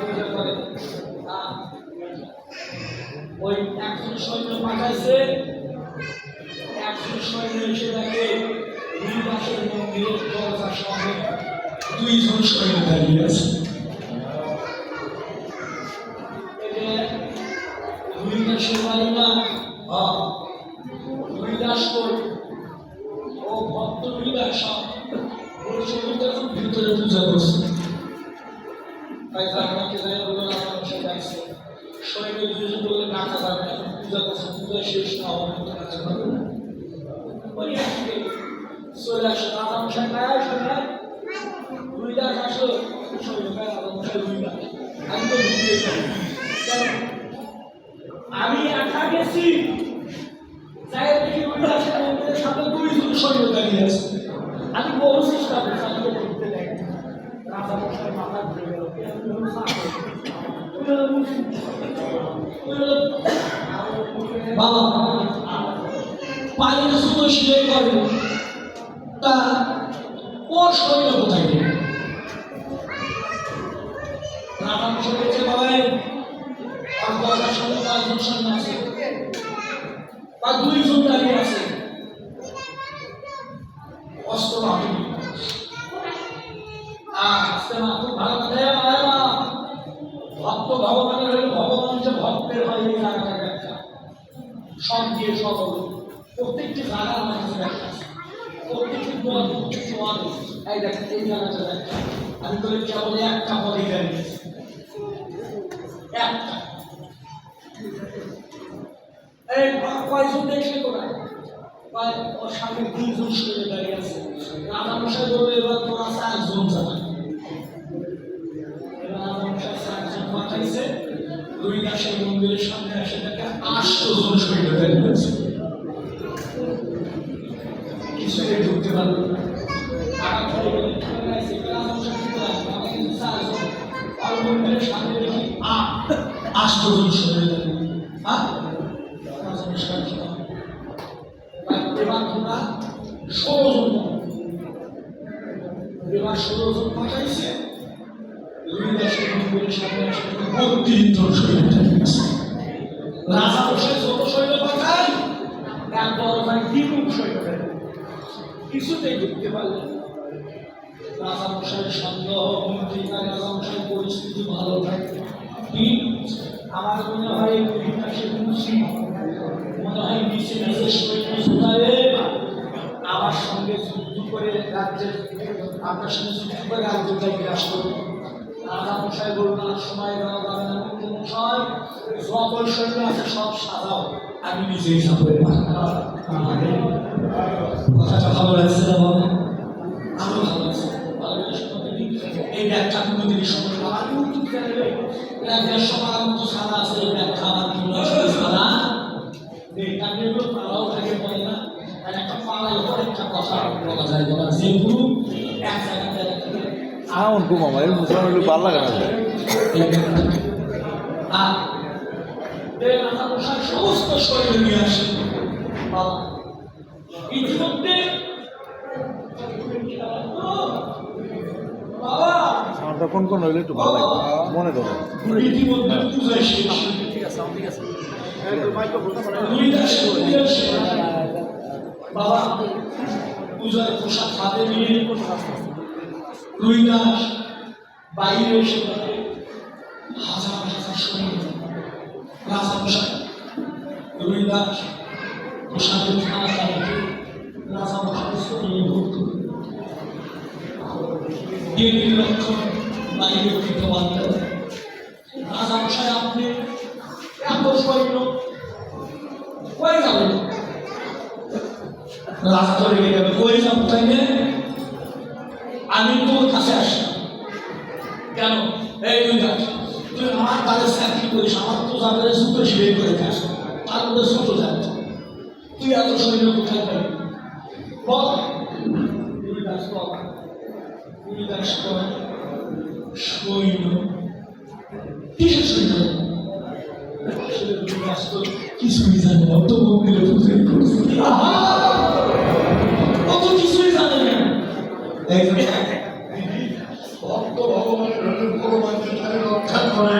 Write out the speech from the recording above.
পূজা করে ওই একজন সৈন্য পাঠাইছে। একজন সৈন্য এসে দেখে রুইদাসের মন্দিরের দরজার সামনে দুইজন সৈন্য দাঁড়িয়ে আছে। হ্যাঁ সঙ্গে খুব ভিতরে পূজা করছে। তার আমাকে যাই বলল আমার সে দেখছে সৈন্য দুজন বললে ডাকা যাবে না পূজা করছে পূজা শেষ না হবে কাছে পাবে না চলে আসে আমি তো গেছি যাই দেখি উল্লাসের মন্দিরের সামনে দুইজন সৈন্য দাঁড়িয়ে আছে আমি বহু চেষ্টা করছি আমি তো ঢুকতে দেখ রাজা মশাই মাথা ঘুরে গেল বাবা, পায়ের সুতো শিলে করে, তা ও সৈন্য কোথায় গেল রাজা মশাই বলছে বাবাই আর দরজার সামনে পাঁচজন সৈন্য আছে বা দুইজন দাঁড়িয়ে আছে অস্ত্র হাতে নিয়ে। আর আস্তে মা খুব ভালো কথা এ মা, এ মা। ভক্ত ভগবানের হলে ভগবান যে ভক্তের হয় এই জায়গাটা ব্যাখ্যা সব দিয়ে সব হলো। প্রত্যেকটি জায়গার মাঝে ব্যাখ্যা প্রত্যেকটি দোয়া প্রত্যেকটি ওয়াদ এই দেখেন এই জায়গাটা ব্যাখ্যা আমি তোর কেবল একটা পদে আছি। একটা। এই কয়জন দেখলে তোরা? ওর সামনে দুইজন শুয়ে দাঁড়িয়ে আছে। রাজা মশাই বলবে এবার তোরা চারজন যাবে। আর মন্দিরের সামনে দেখি আট আটশোজন সৈন্য দাঁড়িয়ে হ্যাঁ রাজা মশাই কি করে? এবার তোমরা জন এবার ষোলো জন পাঠাইছে। মন্দিরের সামনে মশাই পরিস্থিতি ভালো থাকে আমার মনে হয় এই পরীক্ষা মনে হয় নিচে নিচে সৈন্য জোগাড়ে আমার সঙ্গে যুদ্ধ করে রাজ্যের, আপনার সঙ্গে যুদ্ধ করে গ্রাস করবে রাজা মশাই না সময় মশাই। যত সৈন্য আছে, সব সাজাও। আমি নিজেই সাজাবো কথাটা ভালো লাগছে আরও ভালো লাগছে? এই ব্যাগটা কোনোদিন সময় আমার ইউটিউব চ্যানেলে ব্যাগের সবার মতো সাদা আছে ব্যাগটা আমার আসলে সাদা এই তারাও থাকে পড়ে না। আর একটা পাড়ার উপর একটা কথা বলা যায়, বলা যেহেতু এক জায়গাতে একটা আমার ঘুম আমার এর মুসলমান হলে ভালো লাগে না এই রাজা মশাই সমস্ত শরীর নিয়ে আসে বাবা ইতিমধ্যে বাবা কোন কোন হইলে একটু ভালো লাগে মনে পূজা শেষ। বাবা পূজার পোশাক হাতে নিয়ে দুই দাস বাইরে দেখে হাজার হাজার সৈন্য রাজা মশাই, দুই দাস পোশাকের খানা চালিয়ে রাজা মশাই সৈন্য ভর্তি দেবী লক্ষণ বাইরে বিদ্যমান রাজা মশাই, আপনি এত সৈন্য কই যাবেন রাজা তো রেগে যাবে কই যাব তাই আমি তোর আসি কেন? এই দুই দাস তুই আমার তাদের চাকরি করিস? আমার তো যাদের সুতো শিবে করে খাস। তার মধ্যে সুতো যাচ্ছে তুই এত শরীরে কোথায় পাবি বল। হরিদাস বল। হরিদাস বল। সৈন্য। কিসের সৈন্য? কিছুই জানে অত মন্দিরে পুজো করছে! অত কিছুই জানে না। রক্ষা করে